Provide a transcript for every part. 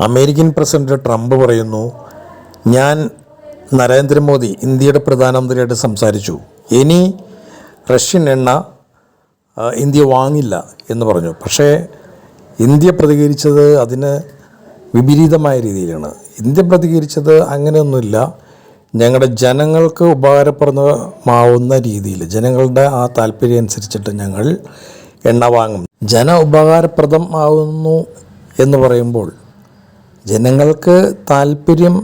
American president Trump പറയുന്നു ഞാൻ നരേന്ദ്രമോദി ഇന്ത്യയുടെ പ്രധാനമന്ത്രിയായിട്ട് സംസാരിച്ചു. ഇനി റഷ്യൻ എണ്ണ ഇന്ത്യ വാങ്ങില്ല എന്ന് പറഞ്ഞു. പക്ഷേ ഇന്ത്യ പ്രതികരിച്ചത് അതിന് വിപരീതമായ രീതിയിലാണ്. ഇന്ത്യ പ്രതികരിച്ചത് അങ്ങനെയൊന്നുമില്ല. ഞങ്ങളുടെ ജനങ്ങൾക്ക് ഉപകാരപ്രദമാവുന്ന രീതിയിൽ ജനങ്ങളുടെ ആ താല്പര്യം അനുസരിച്ചിട്ട് ഞങ്ങൾ എണ്ണ വാങ്ങും. ജന ഉപകാരപ്രദമാവുന്നു എന്ന് പറയുമ്പോൾ ജനങ്ങൾക്ക് താല്പര്യം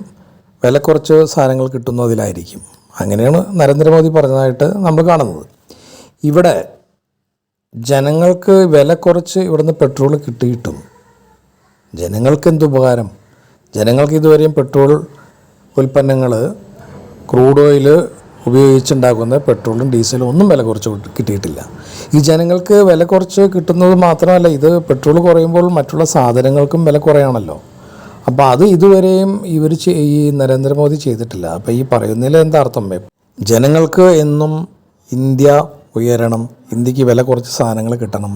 വില കുറച്ച് സാധനങ്ങൾ കിട്ടുന്നതിലായിരിക്കും അങ്ങനെയാണ് നരേന്ദ്രമോദി പറഞ്ഞതായിട്ട് നമ്മൾ കാണുന്നത്. ഇവിടെ ജനങ്ങൾക്ക് വില കുറച്ച് ഇവിടുന്ന് പെട്രോൾ കിട്ടിയിട്ടും ജനങ്ങൾക്ക് എന്ത് ഉപകാരം? ജനങ്ങൾക്ക് ഇതുവരെയും പെട്രോൾ ഉൽപ്പന്നങ്ങൾ ക്രൂഡ് ഓയിൽ ഉപയോഗിച്ചുണ്ടാക്കുന്ന പെട്രോളും ഡീസലും ഒന്നും വില കുറച്ച് കിട്ടിയിട്ടില്ല. ഈ ജനങ്ങൾക്ക് വില കുറച്ച് കിട്ടുന്നത് മാത്രമല്ല ഇത് പെട്രോൾ കുറയുമ്പോൾ മറ്റുള്ള സാധനങ്ങൾക്കും വില കുറയാണല്ലോ. അപ്പോൾ അത് ഇതുവരെയും ഇവർ ഈ നരേന്ദ്രമോദി ചെയ്തിട്ടില്ല. അപ്പോൾ ഈ പറയുന്നതിൽ എന്താ അർത്ഥം? ജനങ്ങൾക്ക് എന്നും ഇന്ത്യ ഉയരണം ഇന്ത്യയ്ക്ക് വില കുറച്ച് സാധനങ്ങൾ കിട്ടണം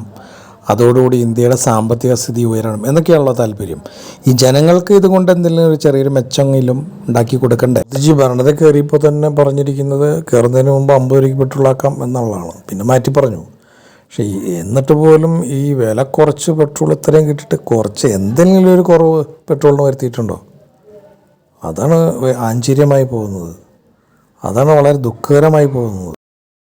അതോടുകൂടി ഇന്ത്യയുടെ സാമ്പത്തിക സ്ഥിതി ഉയരണം എന്നൊക്കെയാണല്ലോ താല്പര്യം. ഈ ജനങ്ങൾക്ക് ഇതുകൊണ്ട് എന്തെങ്കിലും ഒരു ചെറിയൊരു മെച്ചമെങ്കിലും ഉണ്ടാക്കി കൊടുക്കണ്ടേ? ജി ഭരണത കയറിയപ്പോൾ തന്നെ പറഞ്ഞിരിക്കുന്നത് കയറുന്നതിന് മുമ്പ് അമ്പത് രൂപയ്ക്ക് പെട്രോളാക്കാം എന്നുള്ളതാണ്. പിന്നെ മാറ്റി പറഞ്ഞു. പക്ഷേ എന്നിട്ട് പോലും ഈ വില കുറച്ച് പെട്രോൾ ഇത്രയും കിട്ടിയിട്ട് കുറച്ച് എന്തെങ്കിലും ഒരു കുറവ് പെട്രോളിന് വരുത്തിയിട്ടുണ്ടോ? അതാണ് ആഞ്ചര്യമായി പോകുന്നത്. അതാണ് വളരെ ദുഃഖകരമായി പോകുന്നത്.